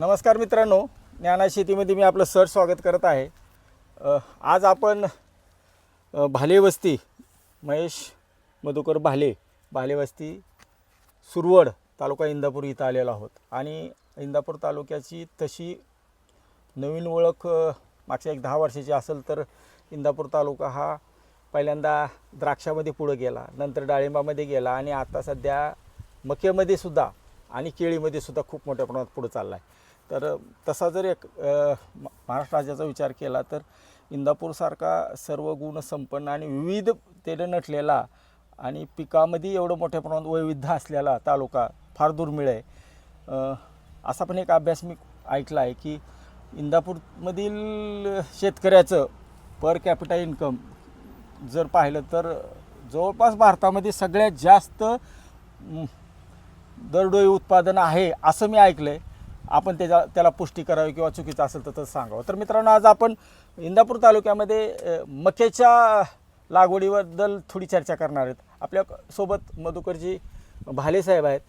नमस्कार मित्रांनो ज्ञाना शेतीमध्ये मी आपलं सर स्वागत करत आहे. आज आपण भालेवस्ती भाले वस्ती महेश मधुकर भाले भाले वस्ती सुरवड तालुका इंदापूर इथं आलेलो आहोत. आणि इंदापूर तालुक्याची तशी नवीन ओळख मागच्या एक दहा वर्षाची असेल तर इंदापूर तालुका हा पहिल्यांदा द्राक्षामध्ये पुढं गेला नंतर डाळिंबामध्ये गेला आणि आता सध्या मक्यामध्ये सुद्धा आणि केळीमध्ये सुद्धा खूप मोठ्या प्रमाणात पुढं चालला आहे तर तसा जर एक म- महाराष्ट्र राज्याचा विचार केला तर इंदापूरसारखा सर्व गुण संपन्न आणि विविधतेने नटलेला आणि पिकामध्ये एवढं मोठ्या प्रमाणात वैविध्य असलेला तालुका फार दुर्मिळ आहे. असा पण एक अभ्यास मी ऐकला आहे की इंदापूरमधील शेतकऱ्याचं पर कॅपिटा इन्कम जर पाहिलं तर जवळपास भारतामध्ये सगळ्यात जास्त दरडोई उत्पादन आहे असं मी ऐकलं आहे आपण त्याच्या त्याला पुष्टी करावी किंवा चुकीचं असेल तर तसं सांगावं. तर मित्रांनो आज आपण इंदापूर तालुक्यामध्ये मक्याच्या लागवडीबद्दल थोडी चर्चा करणार आहेत. आपल्यासोबत मधुकरजी भाले साहेब आहेत.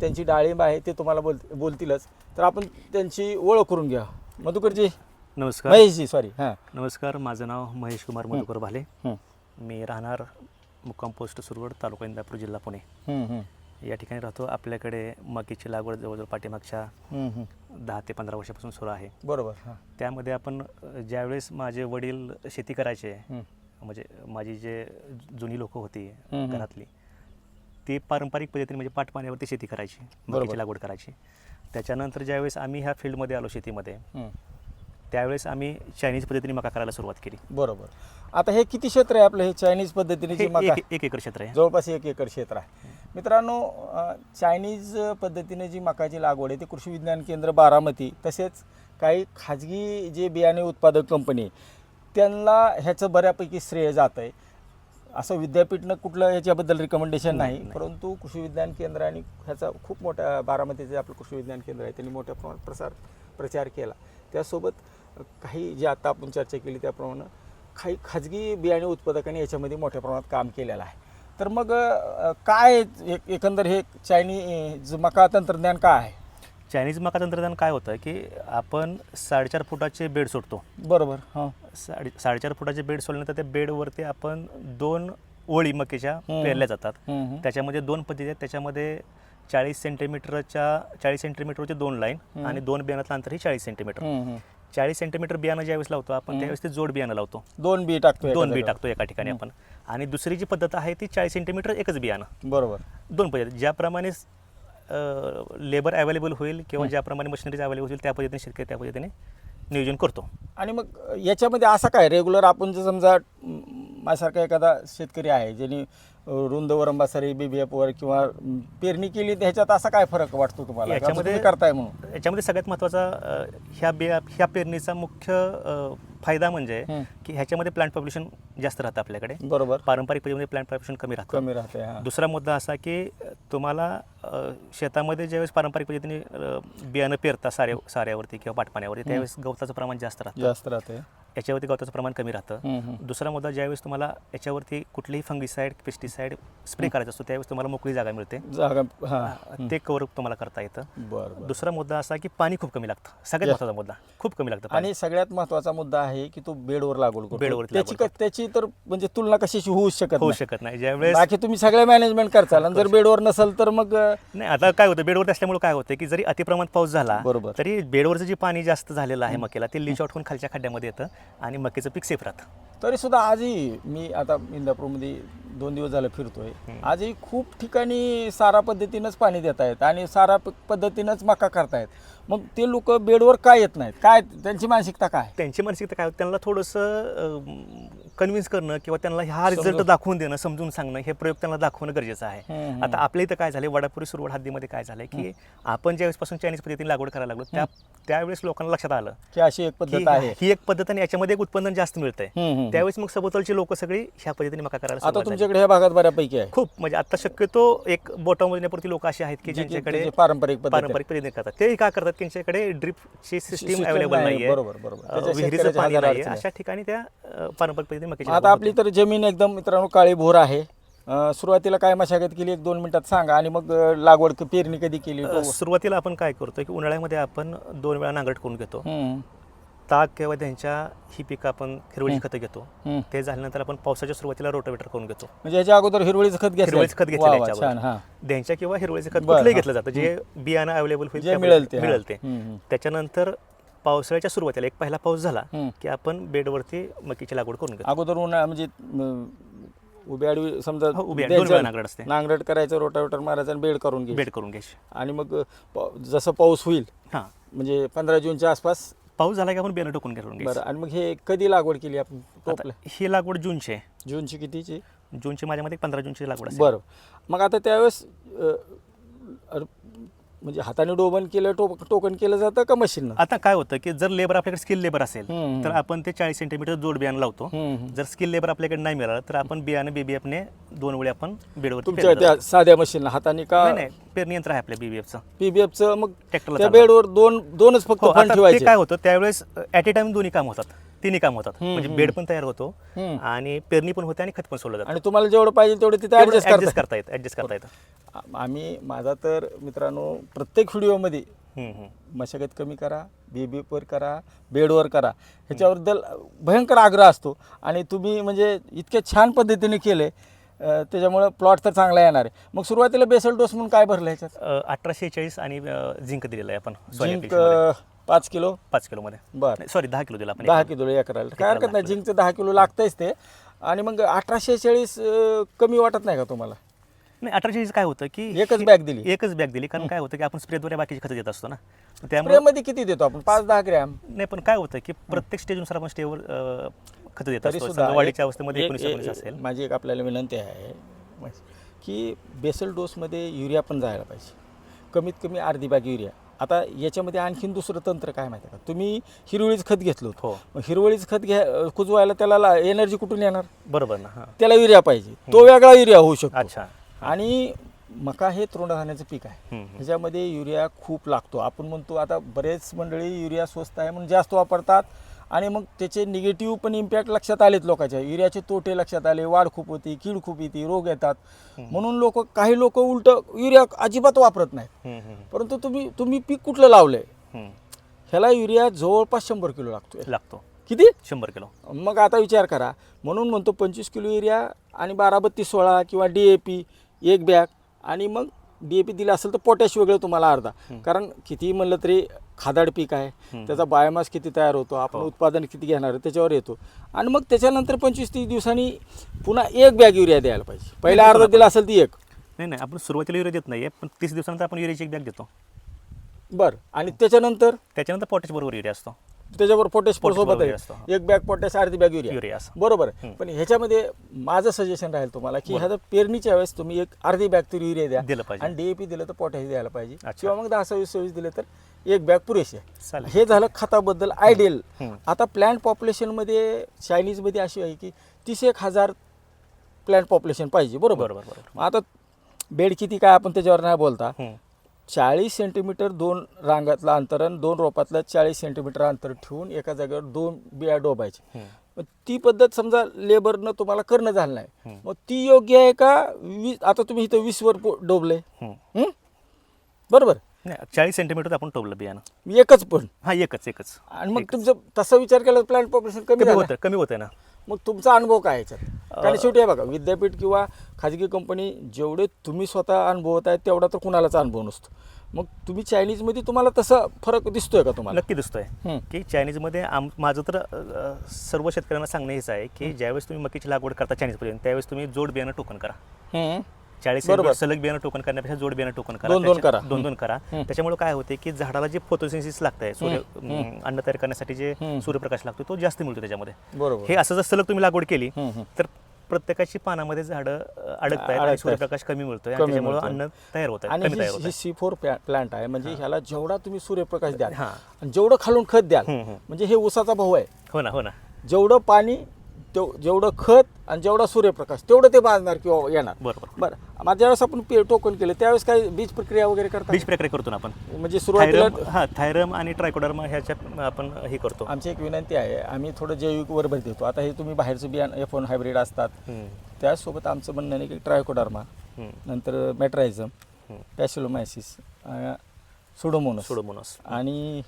त्यांची डाळिंब आहे ते तुम्हाला बोल बोलतीलच. तर आपण त्यांची ओळख करून घ्या. मधुकरजी. नमस्कार. महेशजी सॉरी हां. नमस्कार माझं नाव महेश कुमार मधुकर भाले. मी राहणार मुक्काम पोस्ट सुरवड तालुका इंदापूर जिल्हा पुणे. हं, हं, या ठिकाणी राहतो आपल्याकडे मकीची लागवड जवळजवळ पाठीमागच्या. दहा ते पंधरा वर्षापासून सुरू आहे बरोबर हां त्यामध्ये आपण अ, ज्यावेळेस माझे वडील शेती करायचे म्हणजे माझी जे जुनी लोक होती. घरातली ती पारंपरिक पद्धतीने म्हणजे पाटपाण्यावरती शेती करायची. मकीची लागवड करायची त्याच्यानंतर ज्यावेळेस आम्ही ह्या फील्डमध्ये आलो शेतीमध्ये. त्यावेळेस आम्ही चायनीज पद्धतीने मका करायला सुरुवात केली. बरोबर. आता हे किती क्षेत्र आहे आपलं? हे चायनीज पद्धतीने हे जे मका? एक एक एकर क्षेत्र आहे. जवळपास एक एकर क्षेत्र आहे. मित्रांनो अ, चायनीज पद्धतीने जी मकाची लागवड आहे ते कृषी विज्ञान केंद्र बारामती तसेच काही खाजगी जे बियाणे उत्पादक कंपनी त्यांना ह्याचं बऱ्यापैकी श्रेय जात आहे असं विद्यापीठनं कुठलं याच्याबद्दल रिकमेंडेशन नाही नाही. परंतु कृषी विज्ञान केंद्र आणि ह्याचा खूप मोठ्या बारामतीचे आपलं कृषी विज्ञान केंद्र आहे त्यांनी मोठ्या प्रमाणात प्रसार प्रचार केला. त्यासोबत काही जे आता आपण चर्चा केली त्याप्रमाणे काही खाजगी बियाणे उत्पादकांनी याच्यामध्ये मोठ्या प्रमाणात काम केलेलं आहे तर मग काय एक एकंदर हे चायनी मका तंत्रज्ञान काय आहे चायनीज मका तंत्रज्ञान काय होतं की आपण साडेचार फुटाचे बेड सोडतो बरोबर हां साडे साडेचार फुटाचे बेड सोडल्यानंतर त्या बेडवरती आपण दोन ओळी मकेच्या. पेरल्या जातात. त्याच्यामध्ये दोन पद्धती आहेत त्याच्यामध्ये चाळीस सेंटीमीटरच्या चाळीस सेंटीमीटरचे दोन लाईन. आणि दोन बियाणातलं अंतर ही चाळीस सेंटीमीटर. चाळीस सेंटीमीटर बियाणं ज्यावेळेस लावतो आपण. त्यावेळेस ते जोड बियाणं लावतो. दोन बी टाकतो दोन बी. टाकतो एका ठिकाणी. आपण. आणि दुसरी जी पद्धत आहे ती चाळीस सेंटीमीटर एकच बियाणं. बरोबर. दोन पद्धती ज्याप्रमाणे लेबर अवेलेबल होईल किंवा ज्याप्रमाणे मशिनरीज अवेलेबल होईल त्या पद्धतीने शेतकरी त्या पद्धतीने नियोजन करतो. आणि मग याच्यामध्ये असं काय? रेग्युलर आपण जर समजा माझ्यासारखा एखादा शेतकरी आहे ज्यांनी रुंद वरंबासरी बी बी एफवर किंवा पेरणी केली ह्याच्यात असा काय फरक वाटतो तुम्हाला? याच्यामध्ये- करताय म्हणून? याच्यामध्ये सगळ्यात महत्त्वाचा अ, ह्या बिया ह्या पेरणीचा मुख्य फायदा म्हणजे. की ह्याच्यामध्ये प्लांट पॉप्युलेशन जास्त राहतं आपल्याकडे. बरोबर. पारंपरिक पद्धतीमध्ये प्लांट पॉप्युलेशन कमी राहतं. कमी राहते हां. दुसरा मुद्दा असा की तुम्हाला शेतामध्ये ज्यावेळेस पारंपरिक पद्धतीने बियाणं पेरता साऱ्या साऱ्यावरती किंवा पाटपाण्यावरती त्यावेळेस गवताचं प्रमाण जास्त राहतं. जास्त राहते याच्यावरती गवताचं प्रमाण कमी राहतं. दुसरा मुद्दा ज्यावेळेस तुम्हाला याच्यावरती कुठलीही फंगिसाईड पेस्टिसाईड स्प्रे करायचा असतो त्यावेळेस तुम्हाला मोकळी जागा मिळते. जागा ते कवर तुम्हाला करता येतं. दुसरा मुद्दा असा की पाणी खूप कमी लागतं. सगळ्यात जास्त. महत्त्वाचा मुद्दा. खूप कमी लागतं आणि सगळ्यात महत्त्वाचा मुद्दा आहे की तो बेडवर लागवड करतो. बेडवरती त्याची त्याची तर म्हणजे तुलना कशाशी होऊ शकत होऊ. शकत नाही. ज्यावेळेस बाकी तुम्ही सगळ्या मॅनेजमेंट करताल. जर बेडवर नसेल तर मग नाही आता काय होतं? बेडवरती असल्यामुळे काय होतं की जरी अतिप्रमाणात पाऊस झाला बरोबर. तरी बेडवरचं जे पाणी जास्त झालेलं आहे मकेला ते लिच आउट होऊन खालच्या खड्ड्यामध्ये येतं. आणि मकेचं पीक सेफ राहतं. तरी सुद्धा आजही मी आता इंदापूरमध्ये दोन दिवस झाले फिरतोय. आजही खूप ठिकाणी सारा पद्धतीनंच पाणी देत आहेत आणि सारा पद्धतीनंच मका करतायत. मग ते लोक बेडवर काय येत नाहीत? काय त्यांची मानसिकता काय? त्यांची मानसिकता काय? त्यांना थोडंसं कन्व्हिन्स करणं किंवा त्यांना हा रिझल्ट दाखवून देणं समजून सांगणं हे प्रयोग त्यांना दाखवणं गरजेचं आहे. आता आपल्या इथं काय झालं वडापुरी सुरुवात हद्दीमध्ये काय झालंय की आपण ज्यावेळेसपासून चायनीज पद्धतीने लागवड करायला लागलो त्या त्यावेळेस लोकांना लक्षात आलं की अशी एक पद्धत आहे. ही एक पद्धत आणि याच्यामध्ये एक उत्पन्न जास्त मिळतंय. त्यावेळेस मग सभोवतालची लोक सगळी ह्या पद्धतीने मका करायला आता झाली. तुमच्याकडे ह्या भागात बऱ्यापैकी आहे. खूप म्हणजे आता शक्यतो एक बोटावर येण्यापुरती लोक अशी आहेत की ज्यांच्याकडे पारंपरिक. पारंपरिक पद्धतीने करतात. ते काय करतात? त्यांच्याकडे ड्रिपची सिस्टीम अवेलेबल नाही, नाहीये. बरोबर, बरोबर. विहिरीचं पाणी अडचणी. अशा ठिकाणी त्या पारंपरिक पद्धतीने मक्याची आता आपली तर जमीन एकदम मित्रांनो काळी भोर आहे. अं, सुरुवातीला काय मशागत केली? एक दोन मिनिटात सांगा. आणि मग अं, लागवड क- पेरणी कधी केली? अ, सुरुवातीला आपण काय करतो की उन्हाळ्यामध्ये आपण दोन वेळा नांगरट करून घेतो. हम्म, ताक किंवा त्यांच्या ही पिकं आपण हिरवळीची खतं घेतो. हम्म. ते झाल्यानंतर आपण पावसाच्या सुरुवातीला रोटावेटर करून घेतो. म्हणजे याच्या अगोदर हिरवळीचं खत घेतलं हिरवळीचं खत घेतलेलं छान हा. त्यांच्या किंवा हिरवळीचं खत बरं, कुठलंही हा. घेतलं जातं. जे बियाणं अवेलेबल होईल जे मिळेल ते, आपल्याला हा. मिळेल ते. हम्म, हम्म. त्याच्यानंतर पावसाळ्याच्या सुरुवातीला एक पहिला पाऊस झाला. की आपण बेडवरती मकीची लागवड करून घेतो. अगोदर उन्हाळा म्हणजे अं, उभी आडवी समजा हो, उभी नांगरट असते. नांगरट करायचं रोटावेटर मारायचं आणि बेड करून घ्यायचं. बेड करून घ्यायची. आणि मग जसं पाऊस होईल हां. म्हणजे पंधरा जूनच्या आसपास पाऊस झाला की आपण बियाणं टोकून घेऊन बरं आणि मग हे कधी लागवड केली आपण टोपलं? ही लागवड जूनची आहे. जूनची कितीची? जूनची माझ्यामध्ये पंधरा जूनची लागवड बरं. मग आता त्यावेळेस म्हणजे हाताने डोबन केलं टो टोकन केलं जातं का मशीन आता काय होतं की जर लेबर आपल्याकडे स्किल लेबर असेल तर आपण ते चाळीस सेंटीमीटर जोड बियाणं लावतो. जर स्किल लेबर आपल्याकडे नाही मिळालं तर आपण बियाणं बीबीएफने दोन वेळी आपण तुमच्या त्या साध्या मशीन हाताने का? नाही नाही पेरणी यंत्र आहे आपल्या बीबीएफचं पीबीएफचं मग त्या चालणार. बेडवर दोन दोनच फक्त हो फण आता ते ठेवायचे. काय होतं त्यावेळेस ऍट ए टाइम दोन्ही काम होतात. तिन्ही काम होतात. म्हणजे बेड पण तयार होतो हम्म. आणि पेरणी पण होते आणि खत पण सोडलं जातं. आणि तुम्हाला जेवढं पाहिजे तेवढं तिथे ऍडजस्ट ऍडजस्ट करता. करता येतं ऍडजस्ट करता येतं. आम्ही माझा तर मित्रांनो प्रत्येक व्हिडिओमध्ये. मशागत कमी करा बीबीवर करा बेडवर करा. ह्याच्याबद्दल भयंकर आग्रह असतो. आणि तुम्ही म्हणजे इतक्या छान पद्धतीने केले त्याच्यामुळं प्लॉट तर चांगला येणार आहे. मग सुरुवातीला बेसल डोस म्हणून काय भरलं ह्याच्यात? अठराशे चाळीस आणि झिंक दिलेलं आहे आपण झिंक पाच किलो? पाच किलोमध्ये. बरं. सॉरी दहा किलो दिला आपण. दहा. किलो एकराला काय एकराला हरकत नाही झिंकचं दहा किलो लागतंच ते. आणि मग अठराशे चाळीस कमी वाटत नाही का तुम्हाला? नाही अठराशे काय होतं की एकच बॅग दिली. एकच बॅग दिली. कारण काय होतं की आपण स्प्रेद्वारे बाकीची खतं देत असतो ना. त्यामुळे स्प्रेमध्ये किती देतो आपण? पाच दहा ग्रॅम. नाही पण काय होतं की प्रत्येक स्टेजनुसार आपण स्टेवर खतं देत तरी असतो सुद्धा वाढीच्या अवस्थेमध्ये एकोणीस एकोणीस असेल. माझी एक आपल्याला विनंती आहे की बेसल डोसमध्ये युरिया पण जायला पाहिजे. कमीत कमी अर्धी बॅग युरिया. आता याच्यामध्ये आणखीन दुसरं तंत्र काय माहिती आहे का? तुम्ही हिरवळीचं खत घेतलं हो. मग हिरवळीचं खत घ्या कुजवायला त्याला एनर्जी कुठून येणार? बरोबर ना हां. त्याला युरिया पाहिजे. तो वेगळा युरिया होऊ शकतो. अच्छा. आणि मका हे तृणधान्याचं पीक आहे. ह्याच्यामध्ये युरिया खूप लागतो. आपण म्हणतो आता बरेच मंडळी युरिया स्वस्त आहे म्हणून जास्त वापरतात आणि मग त्याचे निगेटिव्ह पण इम्पॅक्ट लक्षात आलेत लोकांच्या युरियाचे तोटे लक्षात आले वाढ खूप होती कीड खूप येते रोग येतात. म्हणून लोक काही लोक उलट युरिया अजिबात वापरत नाहीत. परंतु तुम्ही तुम्ही पीक कुठलं लावलंय. ह्याला युरिया जवळपास शंभर किलो लागतोय. लागतो. किती? शंभर किलो. मग आता विचार करा. म्हणून म्हणतो पंचवीस किलो युरिया आणि बारा बत्तीस सोळा किंवा डी ए पी एक बॅग आणि मग डी ए पी दिला असेल तर पोटॅश वेगळं तुम्हाला अर्धा. कारण कितीही म्हणलं तरी खादाड पीक आहे. त्याचा बायोमास किती तयार होतो आपण उत्पादन किती घेणार आहे त्याच्यावर येतो. आणि मग त्याच्यानंतर पंचवीस तीस दिवसांनी पुन्हा एक बॅग युरिया द्यायला पाहिजे. पहिला अर्धा दिला असेल ती एक. नाही नाही आपण सुरुवातीला युरिया देत नाहीये पण तीस दिवसानंतर आपण युरियाची एक बॅग देतो. बरं. आणि त्याच्यानंतर? त्याच्यानंतर पोटॅश बरोबर युरिया असतो. त्याच्यावर पोटॅश सोबत आहे. एक बॅग पोटॅश अर्धी बॅग युरिया बरोबर पण ह्याच्यामध्ये माझं सजेशन राहील तुम्हाला की ह्याचं पेरणीच्या वेळेस तुम्ही एक अर्धी बॅग तरी युरिया द्या. आणि डीएपी दिलं तर पोटॅश द्यायला पाहिजे. किंवा मग दहा सव्वीस सव्वीस दिले तर एक बॅग पुरेशी आहे. हे झालं खताबद्दल आयडियल. आता प्लॅन्ट पॉप्युलेशनमध्ये चायनीजमध्ये अशी आहे की तीस एक हजार प्लॅन्ट पॉप्युलेशन पाहिजे. बरोबर. आता बेड किती काय आपण त्याच्यावर नाही बोलता. चाळीस सेंटीमीटर दोन रांगातलं अंतर आणि दोन रोपातलं चाळीस सेंटीमीटर अंतर ठेवून एका जागेवर दोन बिया डोबायचे. मग ती पद्धत समजा लेबरनं तुम्हाला करणं झालं नाही. मग ती योग्य आहे का? वीस आता तुम्ही इथं वीसवर डोबले? बरोबर. नाही चाळीस सेंटीमीटर आपण टोवलं बियाणं. एकच पण. हा एकच एकच. आणि मग तुमचं तसा विचार केला प्लॅन पॉप्युलेशन कमी होतं कमी होतं ना. मग तुमचा अनुभव काय आहे याच्यात? कारण शेवटी आहे बघा विद्यापीठ किंवा खाजगी कंपनी जेवढे तुम्ही स्वतः अनुभवत आहे तेवढा तर कुणालाच अनुभव नसतो. मग तुम्ही चायनीजमध्ये तुम्हाला तसा फरक दिसतोय का तुम्हाला? नक्की दिसतोय. की चायनीजमध्ये आम माझं तर सर्व शेतकऱ्यांना सांगणं हेच आहे की ज्यावेळेस तुम्ही मकीची लागवड करता चायनीजपर्यंत त्यावेळेस तुम्ही जोड बियाणं टोकन करा. चाळीस बरोबर. सलग बियाणं टोकन करण्यापेक्षा जोड बियाणं टोकन करा दोन- दोन त्याच्या- करा. दोन दोन करा. त्याच्यामुळे काय होते की झाडाला जे फोटोसिन्सिस लागतंय सूर्य अं, अन्न तयार करण्यासाठी जे. सूर्यप्रकाश लागतो तो जास्त मिळतो त्याच्यामध्ये बरोबर हे असं जर सलग तुम्ही लागवड केली. तर प्रत्येकाची पानामध्ये झाडं अं, अडकतायत आणि अडकतायत. सूर्यप्रकाश कमी मिळतोय आणि कमी त्याच्यामुळे मिळतोय. अन्न तयार होत आहे आणि कमी तयार होत ही सी फोर प्लांट आहे म्हणजे ह्याला जेवढा तुम्ही सूर्यप्रकाश द्याल हां. आणि जेवढं खालून खत द्याल हम्म, हम्म. म्हणजे हे ऊसाचा भाऊ आहे हो ना हो ना जेवढं पाणी तेव जेवढं खत आणि जेवढा सूर्यप्रकाश तेवढं ते बांधणार किंवा येणार. बरोबर. बरं. मग ज्यावेळेस आपण पे टोकन केलं त्यावेळेस काही बीज प्रक्रिया वगैरे करता? बीज प्रक्रिया करतो ना आपण. म्हणजे सुरुवातीला थायरम हा थायरम आणि ट्रायकोडर्मा ह्याच्यात आपण हे करतो. आमची एक विनंती आहे आम्ही थोडं जैविक बरोबर देतो. आता हे तुम्ही बाहेरचं बियाणं एफ वन हायब्रिड असतात. हम्म. त्याचसोबत आमचं म्हणणं आहे की ट्रायकोडार्मा हम्म. नंतर मेट्रायझम हम्म. Paecilomyces pseudomonas. सुडोमोनॉस. आणि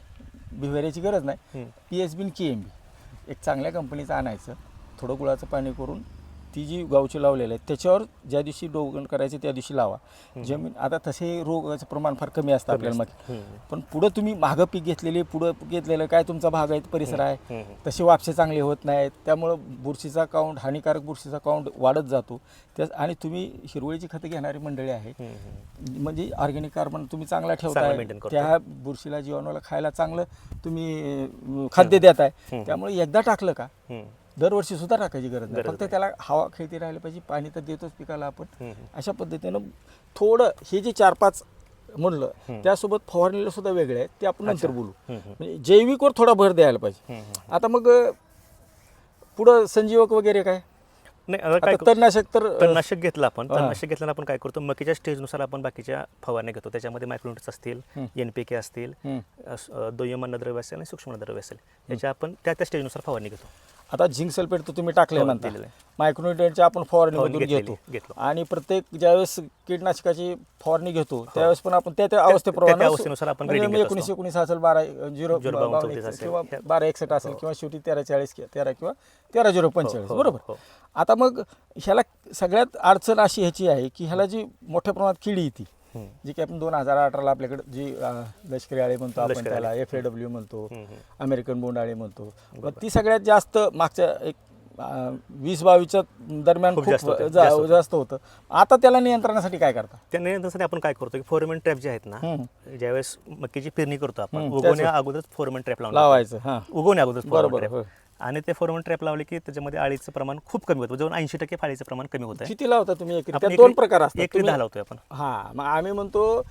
बिव्हेऱ्याची गरज नाही. हम्म. P S B K M B एक चांगल्या कंपनीचं आणायचं. थोडं गुळाचं पाणी करून ती जी गावची लावलेलं आहे त्याच्यावर ज्या दिवशी डोगण करायचे त्या दिवशी लावा. जमीन आता तसे रोगाचं प्रमाण फार कमी असतं आपल्याला मग. पण पुढं तुम्ही मागं पीक घेतलेले पुढं घेतलेलं काय तुमचा भाग आहे परिसर आहे. तसे वापसे चांगले होत नाहीत. त्यामुळं बुरशीचा काउंट हानिकारक बुरशीचा काउंट वाढत जातो. त्या आणि तुम्ही हिरवळीची खतं घेणारी मंडळी आहे. म्हणजे ऑर्गॅनिक कार्बन तुम्ही चांगला ठेवताय. त्या बुरशीला जीवाणूला खायला चांगलं तुम्ही खाद्य देताय. त्यामुळे एकदा टाकलं का. दरवर्षी सुद्धा टाकायची गरज नाही फक्त. त्याला हवा खेळती राहिली पाहिजे पाणी तर देतोच पिकाला आपण. अशा पद्धतीनं थोडं हे जे चार पाच म्हणलं. त्यासोबत फवारणीला सुद्धा वेगळे आहे ते आपण नंतर बोलू. म्हणजे जैविकवर थोडा भर द्यायला पाहिजे. आता मग पुढं संजीवक वगैरे काय नाही काय तणनाशक तर तणनाशक घेतलं आपण. तणनाशक घेतल्यानं आपण काय करतो मकीच्या स्टेजनुसार आपण बाकीच्या फवारण्या घेतो त्याच्यामध्ये मायक्रोन्युट्स असतील. एन पी के असतील दुय्यम अन्नद्रव्य असेल आणि सूक्ष्म अन्नद्रव्य असेल याच्या आपण त्या त्या स्टेजनुसार फवारणी घेतो आता झिंक सल्फेट तर तुम्ही टाकले हो, म्हणता. मायक्रोन्युट्रियनच्या आपण फवारणीमधून फवारणी घेतो. आणि प्रत्येक ज्यावेळेस कीटनाशकाची फवारणी घेतो त्यावेळेस पण आपण त्या त्या अवस्थेप्रमाणे म्हणजे एकोणीस. एकोणीस असेल बारा झिरो. किंवा बारा एकसष्ट असेल हो. किंवा शेवटी तेरा चाळीस तेरा किंवा तेरा झिरो पंचेचाळीस हो, बरोबर हो. आता मग ह्याला सगळ्यात अडचण अशी ह्याची आहे की ह्याला जी मोठ्या प्रमाणात किडी येते. जी की आपण दोन हजार अठराला आपल्याकडे जी लष्करी आळे म्हणतो आपण त्याला. एफ ए डब्ल्यू म्हणतो. अमेरिकन बोंड आळे म्हणतो. ती सगळ्यात जास्त मागच्या एक वीस बावीसच्या दरम्यान खूप जास्त होतं, आता त्याला नियंत्रणासाठी काय करता? त्या नियंत्रणासाठी आपण काय करतो की फोरमेन ट्रॅप जे आहेत ना. ज्यावेळेस मक्कीची पेरणी करतो आपण उगवण्या अगोदरच फोरमेन ट्रॅप लावून लावायचं उगवण्या अगोदर बरोबर. आणि ते फोरमेन ट्रॅप लावले की त्याच्यामध्ये आळीचं प्रमाण खूप कमी होतं. जवळ ऐंशी टक्के फाळीचं प्रमाण कमी होतं किती लावता तुम्ही एकरी? आपण त्यात दोन प्रकार असतात. एकरी दहा लावतोय आपण. हा मग आम्ही म्हणतो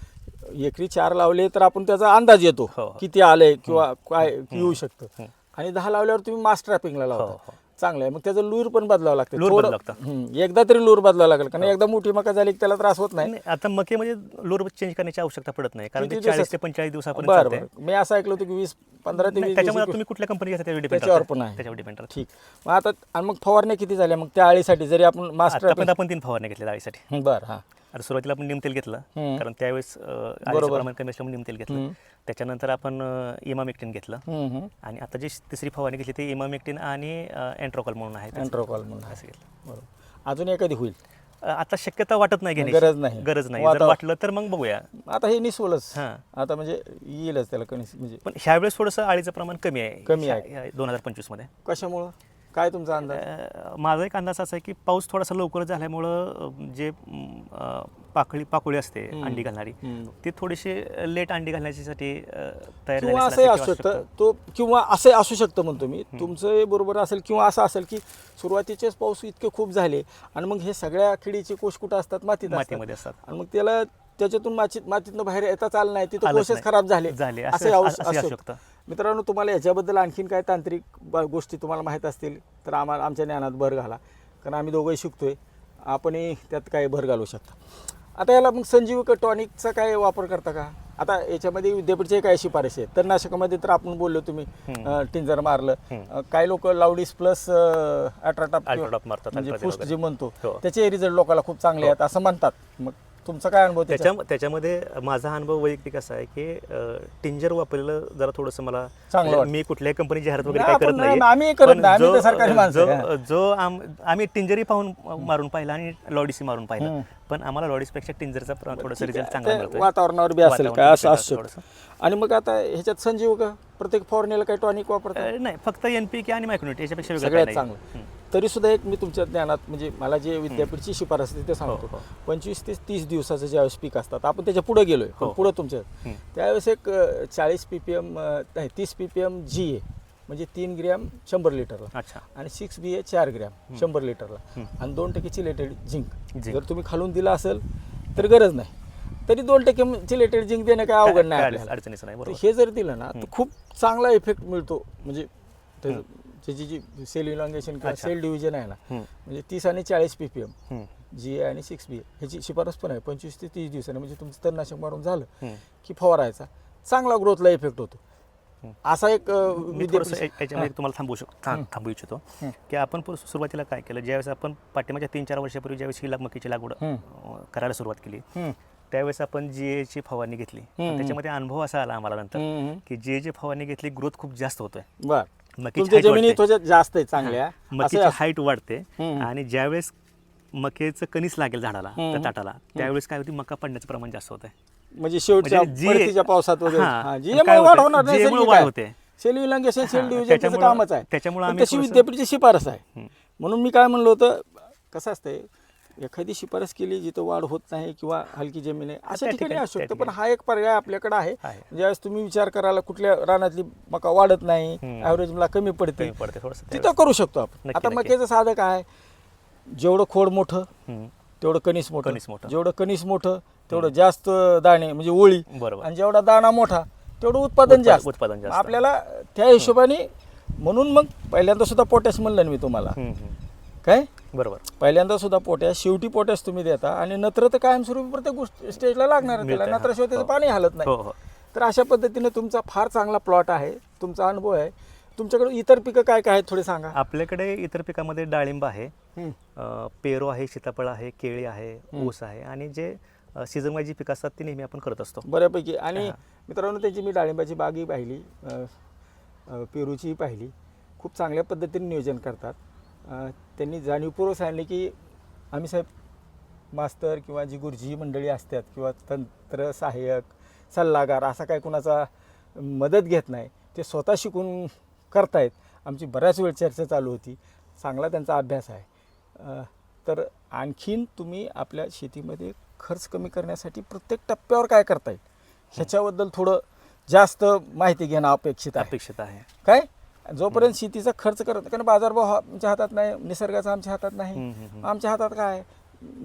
एकरी चार लावले तर आपण त्याचा अंदाज येतो. हो, हो. किती आलंय किंवा काय येऊ शकतं. आणि दहा लावल्यावर तुम्ही मास ट्रॅपिंगला हो, लावता. चांगलं आहे. मग त्याचं लूर पण बदलावं लागतं. लूर थोडं- बदलावं लागतं. हम्म, एकदा तरी लूर बदलावं लागेल कारण एकदा मोठी मका झाली की त्याला त्रास होत नाही. नाही, आता मकेमध्ये लोर चेंज करण्याची आवश्यकता पडत नाही. कारण किती ते चाळीस दिवसात? ते पंचेचाळीस दिवसापर्यंत बरं चालतंय. बरं. मी असं ऐकलं होतं की वीस पंधरा ते नाही, वीस त्याच्यामध्ये तुम्ही कुठल्या कंपनी त्याच्यावर डिपेंड त्याच्यावर पण आहे. त्याच्यावर डिपेंड ठीक. मग आता आणि मग फवारण्या किती झाल्या? मग त्या आळीसाठी जरी आपण मास्टर आतापर्यंत आपण तीन फवारण्या घेतल्या डाळीसाठी बरं हां. आता सुरुवातीला आपण निमतेल घेतलं. हम्म. कारण त्यावेळेस अं, आळीचं बरोबर. प्रमाण कमी असल्यामुळे निमतेल घेतलं. त्याच्यानंतर आपण इमामेक्टिन घेतलं. आणि आता जी तिसरी फवारणी घेतली ती इमामेक्टिन आणि अँट्रोकॉल म्हणून आहे त्याचं. अँट्रोकॉल म्हणून असं घेतलं. बरोबर. अजून एखादी होईल? आता शक्यता वाटत नाही घेण्याची गरज नाही. गरज नाही. जर वातावरण- वाटलं तर मग बघूया. आता हे निसवलच. हां. आता म्हणजे येईलच त्याला कणीस म्हणजे पण ह्यावेळेस थोडंसं आळीचं प्रमाण कमी आहे. कमी आहे. दोन हजार पंचवीसमध्ये. कशामुळं? काय तुमचा अंदाज? माझा एक अंदाज असा आहे की पाऊस थोडासा लवकर झाल्यामुळं जे पाकळी पाकोळी असते. अंडी घालणारी. ती थोडीशी लेट अंडी घालण्यासाठी तयार किंवा असंही असू शकतं. तो किंवा असंही असू शकतं म्हणतो मी तुमचं बरोबर असेल किंवा असं असेल की सुरुवातीचेच पाऊस इतके खूप झाले आणि मग हे सगळ्या किडीचे कोष कुठं असतात मातीत. मातीमध्ये असतात आणि मग त्याला त्याच्यातून मातीत मातीतनं बाहेर येताच आलं नाही तिथं कोशच नाही. खराब झाले झाले. असे असं- शकतं. मित्रांनो तुम्हाला याच्याबद्दल आणखीन काय तांत्रिक गोष्टी तुम्हाला माहीत असतील तर आम्हाला आमच्या ज्ञानात भर घाला कारण आम्ही दोघंही शिकतोय आपणही त्यात काय भर घालू शकता आता याला मग संजीवक टॉनिकचा काय वापर करता का आता याच्यामध्ये विद्यापीठचे काय शिफारस आहेत तर नाशकामध्ये तर आपण बोललो तुम्ही. टिंजर मारलं काही लोक लावडीस प्लस अल्ट्राटॉप म्हणजे फुस्ट. जे म्हणतो हो. त्याचे रिझल्ट लोकांना खूप चांगले आहेत असं म्हणतात मग तुमचा काय अनुभव त्याच्या त्याच्या त्याच्यामध्ये माझा अनुभव वैयक्तिक असा आहे की टिंजर वापरलेलं जरा थोडंसं मला. मी कुठल्याही कंपनी जाहिरात वगैरे काय करत नाही, नाही आम्ही करत नाही, आम्ही जो- आम्ही टिंजरी पाहून मारून पाहिला आणि लॉडीसी मारून पाहिलं. पण आम्हाला लॉडीसपेक्षा टिंजरचा थोडासा रिझल्ट. चांगला वातावरणावर बी असेल काय असं आणि मग आता ह्याच्यात संजीव का? प्रत्येक फॉर्नेला काही टॉनिक वापरतात? नाही फक्त एनपीके आणि मायक्रोन्यूट याच्यापेक्षा वेगळं चांगलं. नाही तरी सुद्धा एक मी तुमच्या ज्ञानात म्हणजे मला जे विद्यापीठची शिफारस आहे ते सांगतो. हो, हो. पंचवीस ते तीस दिवसाचं ज्यावेळेस पीक असतात आपण त्याच्या पुढे गेलोय पण हो. पुढे तुमच्या. त्यावेळेस एक चाळीस पी पी एम नाही तीस P P M G A म्हणजे तीन ग्रॅम शंभर लिटरला. अच्छा. आणि सिक्स बी ए चार ग्रॅम शंभर लिटरला. आणि दोन टक्के चिलेटेड झिंक. जर तुम्ही खालून दिला असेल तर गरज नाही. तरी दोन टक्के चिलेटेड झिंक देणं काय अवघड नाही हे जर दिलं ना तर खूप चांगला इफेक्ट मिळतो. म्हणजे त्याचं- जी सेल इलॉंगेशन किंवा अच्छा. सेल डिव्हिजन आहे ना हम्म. म्हणजे तीस आणि चाळीस पी पी एम हम्म. जी ए आणि सिक्स बी ह्याची शिफारस पण आहे पंचवीस ते तीस दिवसाने. म्हणजे तुमचं तणनाशक मारून झालं हम्म. की फवारायचा. चांगला ग्रोथला इफेक्ट होतो. असा एक अ, मी थोडंसं याच्यामध्ये तुम्हाला थांबवू शकतो थांब- थांबू इच्छितो. की आपण सुरुवातीला काय केलं ज्यावेळेस आपण पाठीमागच्या तीन चार वर्षापूर्वी ज्यावेळेस ही लाग- मकीची लागवड अं, करायला सुरुवात केली हम्म. त्यावेळेस आपण जी एची फवारणी घेतली. त्याच्यामध्ये अनुभव असा आला आम्हाला नंतर हम्म. की जे जे फवारणी घेतली ग्रोथ खूप जास्त होतोय. बर. मकीची तुमच्या height जमिनी वाढते. थोड्या जास्त आहे चांगल्या मकीची असं हाईट वाढते हम्म. आणि ज्यावेळेस मकेचं कणीस लागेल झाडाला हम्म. त्या ताटाला त्यावेळेस काय होती मका पडण्याचं प्रमाण जास्त होतं म्हणजे शेवटच्या म्हणजे जी- परतीच्या पावसात वगैरे हां. हां, काय वाढ होतं? होणार जी यामुळे नैसर्गिक वाढ आहे. होते. सेल विलंगेशन सेल हां, डिव्हिजन त्याचं त्याच्यामुळं- कामच आहे त्याच्यामुळं पण आम्ही तशी थोडंसं- विद्यापीठची शिफारस आहे हम्म. म्हणून मी काय म्हणलो होतं कसं असतंय एखादी शिफारस केली जिथं वाढ होत नाही किंवा हलकी जमीन आहे अशा ठिकाणी असू शकतं पण. हा एक पर्याय आपल्याकडे आहे. ज्यावेळेस तुम्ही विचार करायला कुठल्या रानातली मका वाढत नाही. ॲव्हरेजला कमी पडते तिथं करू शकतो आपण आता. मक्याचं साधं काय जेवढं खोड मोठं. तेवढं कणीस मोठं. जेवढं कणीस मोठं तेवढं जास्त दाणे म्हणजे ओळी बरोबर आणि जेवढा दाणा मोठा तेवढं उत्पादन उत्पा- जास्त उत्पादन. आपल्याला त्या हिशोबाने म्हणून मग पहिल्यांदा सुद्धा पोटॅश म्हणलं मी तुम्हाला. काय? बरोबर. पहिल्यांदा सुद्धा पोटॅश शेवटी पोटॅश तुम्ही देता आणि नत्र तर कायमस्वरूपी प्रत्येक गोष्ट स्टेजला लागणार त्याला. नत्राशिवाय त्याचं हो. पाणी हलत नाही. हो हो. तर अशा पद्धतीने तुमचा फार चांगला प्लॉट आहे तुमचा अनुभव आहे. तुमच्याकडे इतर पिकं काय काय आहेत थोडे सांगा. आपल्याकडे इतर पिकामध्ये डाळिंब आहे पेरू आहे सीताफळ आहे केळी आहे ऊस आहे आणि जे सीझन वाईज जी पिकं असतात ती नेहमी आपण करत असतो. बऱ्यापैकी. आणि. मित्रांनो त्यांची मी डाळिंबाची बागही पाहिली पेरूचीही पाहिली. खूप चांगल्या पद्धतीने नियोजन करतात. त्यांनी जाणीवपूर्वक सांगितले की आम्ही साहेब मास्तर किंवा जी गुरुजी मंडळी असतात किंवा तंत्र सहाय्यक सल्लागार असा काय कुणाचा मदत घेत नाही. ते स्वतः शिकून करतायत. आमची बऱ्याच वेळ चर्चा चालू होती. चांगला त्यांचा अभ्यास आहे. तर आणखीन तुम्ही आपल्या शेतीमध्ये खर्च कमी करण्यासाठी प्रत्येक टप्प्यावर काय करता येईल ह्याच्याबद्दल थोडं जास्त माहिती घेणं अपेक्षित अपेक्षित आहे. काय? जोपर्यंत शेतीचा खर्च करत कारण बाजारभाव हा आमच्या हातात नाही निसर्गाचा आमच्या हातात नाही. आमच्या हातात काय?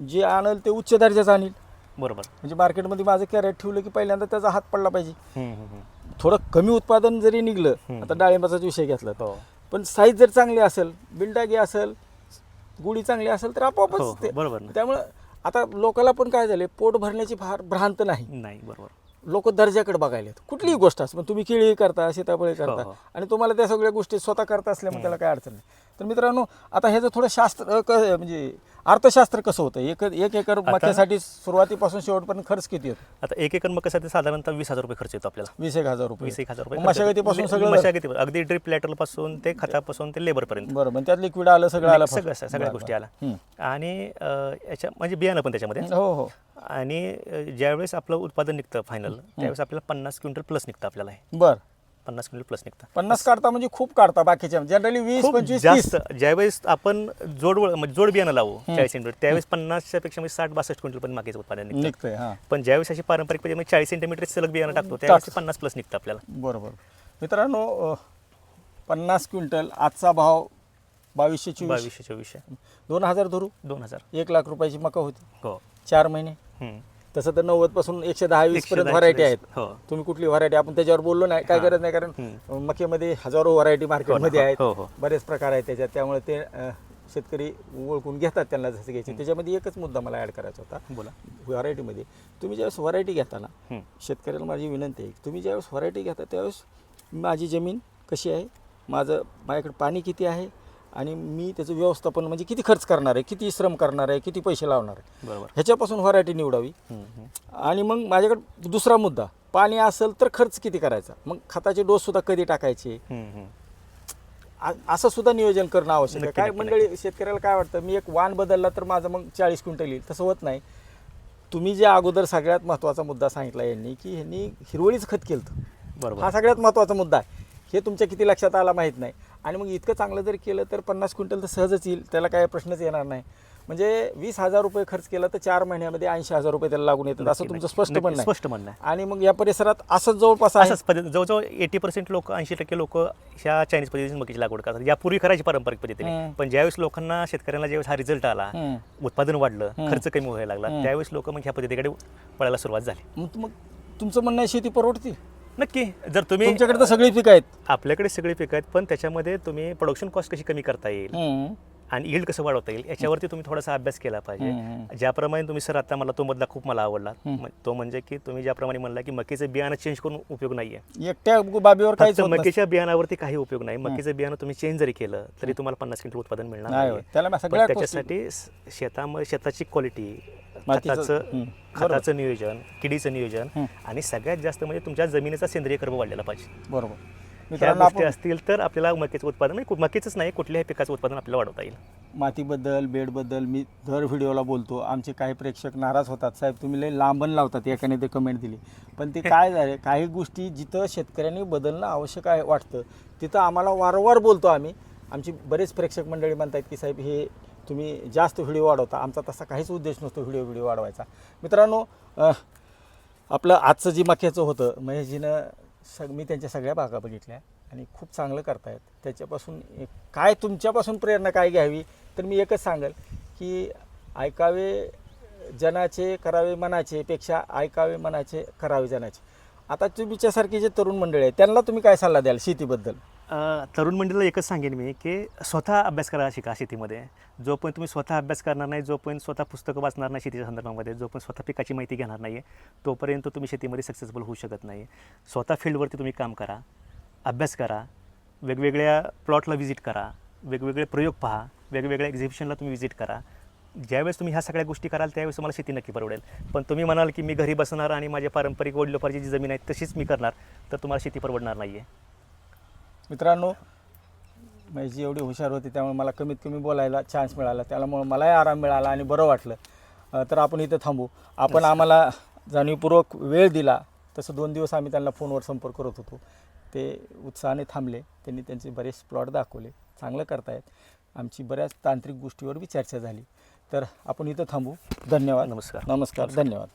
जे आणल ते उच्च दर्जाचं आणील बरोबर म्हणजे मार्केटमध्ये माझं कॅरेट ठेवलं की पहिल्यांदा त्याचा हात पडला पाहिजे. थोडं कमी उत्पादन जरी निघलं. आता डाळिंबाचाच विषय घेतला तर हो पण साईज जर चांगली असेल बिल्डागी असेल गुढी चांगली असेल तर हो, आपोआपच हो, ते बरोबर. त्यामुळं आता लोकांना पण काय झाले पोट भरण्याची फार भ्रांत नाही नाही बरोबर लोक दर्जाकडे बघायला. कुठलीही गोष्ट मग तुम्ही केळी करता सीताफळे करता हो. आणि तुम्हाला त्या सगळ्या गोष्टी स्वतः करता असल्यामुळे त्याला काय अडचण नाही तर मित्रांनो आता ह्याचं थोडं शास्त्र म्हणजे अर्थशास्त्र कसं होतं? एक एक एकर मक्यासाठी सुरुवातीपासून शेवटपर्यंत खर्च किती येतो आता एक एकर मकासाठी साधारणतः वीस हजार रुपये खर्च येतो आपल्याला. वीस एक हजार रुपये. वीस एक हजार रुपये मशागतीपासून सगळं मशागती अगदी ड्रिप लॅटरलपासून ते खतापासून ते लेबर पर्यंत. बरं मग त्यात लिक्विड आलं सगळं आलं सगळं सगळ्या गोष्टी हम्म. आणि याच्या म्हणजे बियाणं पण त्याच्यामध्ये. हो हो. आणि ज्यावेळेस आपलं उत्पादन निघतं फायनल त्यावेळेस आपल्याला पन्नास क्विंटल प्लस निघतं आपल्याला बर. पन्नास क्विंटल प्लस निघतं पन्नास काढता म्हणजे खूप काढता बाकीच्या. जनरली वीस खूप पंचवीस तीस. जास्त. ज्यावेळेस आपण जोड म्हणजे जोड बियाणं लावू चाळीस सेंटीमीटर त्यावेळेस पन्नासच्या पेक्षा म्हणजे साठ बासष्ट क्विंटल पण मागेचं उत्पादन निघतं. निघतंय हा. पण ज्यावेळेस अशी पारंपरिक पद्धतीने म्हणजे चाळीस सेंटीमीटर सलग बियाणं टाकतो त्यावेळेस पन्नास प्लस निघतं आपल्याला. बरोबर. मित्रांनो अ, पन्नास क्विंटल आजचा भाव बावीसशे चोवीस. बावीसशे चोवीसशे. दोन हजार धरू. दोन हजार. एक लाख रुपयाची मका होती. हो. चार महिने. हम्म. तसं तर नव्वदपासून एकशे दहा वीस पर्यंत व्हरायटी आहेत. हो. तुम्ही कुठली व्हरायटी आपण त्याच्यावर बोललो नाही काय. गरज नाही कारण हम्म. मक्यामध्ये हजारो व्हरायटी मार्केटमध्ये हो, आहेत हो. बरेच प्रकार आहेत त्याच्यात त्यामुळे ते शेतकरी ओळखून घेतात त्यांना जसं घ्यायचे त्याच्यामध्ये एकच मुद्दा मला ॲड करायचा होता बोला व्हरायटीमध्ये तुम्ही ज्यावेळेस व्हरायटी घेताना. शेतकऱ्याला माझी विनंती आहे तुम्ही ज्यावेळेस व्हरायटी घेता त्यावेळेस माझी जमीन कशी आहे माझं माझ्याकडे पाणी किती आहे आणि मी त्याचं व्यवस्थापन म्हणजे किती खर्च करणार आहे किती श्रम करणार आहे किती पैसे लावणार आहे. बरोबर. ह्याच्यापासून व्हरायटी निवडावी. आणि मग माझ्याकडे दुसरा मुद्दा पाणी असेल तर खर्च किती करायचा? मग खताचे डोससुद्धा कधी टाकायचे. आ- असं सुद्धा नियोजन करणं आवश्यक आहे. काय मंडळी शेतकऱ्याला काय वाटतं? मी एक वाण बदलला तर माझं मग चाळीस क्विंटल येईल. तसं होत नाही. तुम्ही जे अगोदर सगळ्यात महत्त्वाचा मुद्दा सांगितला यांनी की ह्यांनी हिरवळीच खत केलं हा बरोबर सगळ्यात महत्त्वाचा मुद्दा आहे. हे तुमच्या किती लक्षात आला माहीत नाही. आणि मग इतकं चांगलं जर केलं तर पन्नास क्विंटल तर सहजच येईल त्याला काय प्रश्नच येणार नाही म्हणजे वीस हजार रुपये खर्च केला तर चार महिन्यामध्ये ऐंशी हजार रुपये त्याला लागून येतात असं तुमचं. स्पष्ट म्हणणं आहे स्पष्ट म्हणणं आहे आणि मग या परिसरात असंच जवळपास असंच पद्धती जवळजवळ एटी पर्सेंट लोक ऐंशी टक्के लोक ह्या चायनीज पद्धतीने मकीची लागवड करतात यापूर्वी करायची पारंपरिक पद्धतीने. पण ज्यावेळेस लोकांना शेतकऱ्यांना ज्यावेळेस हा रिझल्ट आला. उत्पादन वाढलं. खर्च कमी व्हायला लागला. त्यावेळेस लोक मग ह्या पद्धतीकडे वळायला सुरुवात झाली मग मग तुमचं म्हणणं आहे शेती परवडती नक्की. जर तुम्ही तुमच्याकडे तर सगळी पिकं आहेत. आपल्याकडे सगळी पिकं आहेत पण त्याच्यामध्ये तुम्ही प्रोडक्शन कॉस्ट कशी कमी करता येईल. आणि yield कसं वाढवता येईल? याच्यावरती तुम्ही थोडासा अभ्यास केला पाहिजे. ज्याप्रमाणे तुम्ही सर आता मला तो मधला खूप मला आवडला. तो म्हणजे की तुम्ही ज्याप्रमाणे म्हणला की मकीचं बियाणं चेंज करून उपयोग नाहीये. एकट्या बाबीवर काहीच. मकीच्या बियाणावरती काही उपयोग नाही. मकीचं बियाणं तुम्ही चेंज जरी केलं तरी तुम्हाला पन्नास क्विंटल उत्पादन मिळणार नाही त्याच्यासाठी शेतामध्ये शेताची क्वालिटी खताचं नियोजन किडीचं नियोजन. आणि सगळ्यात जास्त म्हणजे तुमच्या जमिनीचा सेंद्रिय कर्ब वाढलेला पाहिजे. बरोबर. ह्या गोष्टी असतील तर आपल्याला मकीचं उत्पादन म्हणजे मकीचंच नाही कुठल्याही पिकाचं उत्पादन आपल्याला वाढवता येईल. मातीबद्दल बेडबद्दल मी दर व्हिडिओला बोलतो. आमचे काही प्रेक्षक नाराज होतात. साहेब तुम्ही लय लांबण लावतात एकाने ते कमेंट दिली. पण ते काय झाले काही गोष्टी जिथं शेतकऱ्यांनी बदलणं आवश्यक आहे वाटतं तिथं आम्हाला वारंवार बोलतो आम्ही. आमची बरेच प्रेक्षक मंडळी म्हणतात की साहेब हे तुम्ही जास्त व्हिडिओ वाढवता. आमचा तसा काहीच उद्देश नसतो व्हिडिओ व्हिडिओ वाढवायचा. मित्रांनो आपलं आजचं जी मक्याचं होतं महेशजीनं सग मी त्यांच्या सगळ्या बागा बघितल्या आणि खूप चांगलं करतायत. त्याच्यापासून काय तुमच्यापासून प्रेरणा काय घ्यावी? तर मी एकच सांगेल की ऐकावे जनाचे करावे मनाचे पेक्षा ऐकावे मनाचे करावे जनाचे. आता तुमच्यासारखी जे तरुण मंडळी आहे त्यांना तुम्ही काय सल्ला द्याल शेतीबद्दल? तरुण मंडळीला एकच सांगेन मी की स्वतः अभ्यास करा शिका शेतीमध्ये. जोपर्यंत तुम्ही स्वतः अभ्यास करणार नाही जोपर्यंत स्वतः पुस्तकं वाचणार नाही शेतीच्या संदर्भामध्ये जोपर्यंत स्वतः पिकाची माहिती घेणार नाही आहे तोपर्यंत तुम्ही शेतीमध्ये सक्सेसफुल होऊ शकत नाही. स्वतः फील्डवरती तुम्ही काम करा अभ्यास करा वेगवेगळ्या प्लॉटला व्हिजिट करा वेगवेगळे प्रयोग पहा वेगवेगळ्या एक्झिबिशनला तुम्ही व्हिजिट करा. ज्यावेळेस तुम्ही ह्या सगळ्या गोष्टी कराल त्यावेळेस तुम्हाला शेती नक्की परवडेल. पण तुम्ही म्हणाल की मी घरी बसणार आणि माझ्या पारंपरिक वडिलोपारची जी जमीन आहे तशीच मी करणार तर तुम्हाला शेती परवडणार नाही आहे मित्रांनो माझी एवढी हुशार होती त्यामुळे मला कमीत कमी बोलायला चान्स मिळाला. त्यामुळे मलाही आराम मिळाला आणि बरं वाटलं. तर आपण इथं थांबू. आपण आम्हाला जाणीवपूर्वक वेळ दिला. तसं दोन दिवस आम्ही त्यांना फोनवर संपर्क करत होतो. ते उत्साहाने थांबले. त्यांनी त्यांचे बरेच प्लॉट दाखवले. चांगलं करतायत. आमची बऱ्याच तांत्रिक गोष्टीवर बी चर्चा झाली. तर आपण इथं थांबू. धन्यवाद. नमस्कार. नमस्कार. धन्यवाद.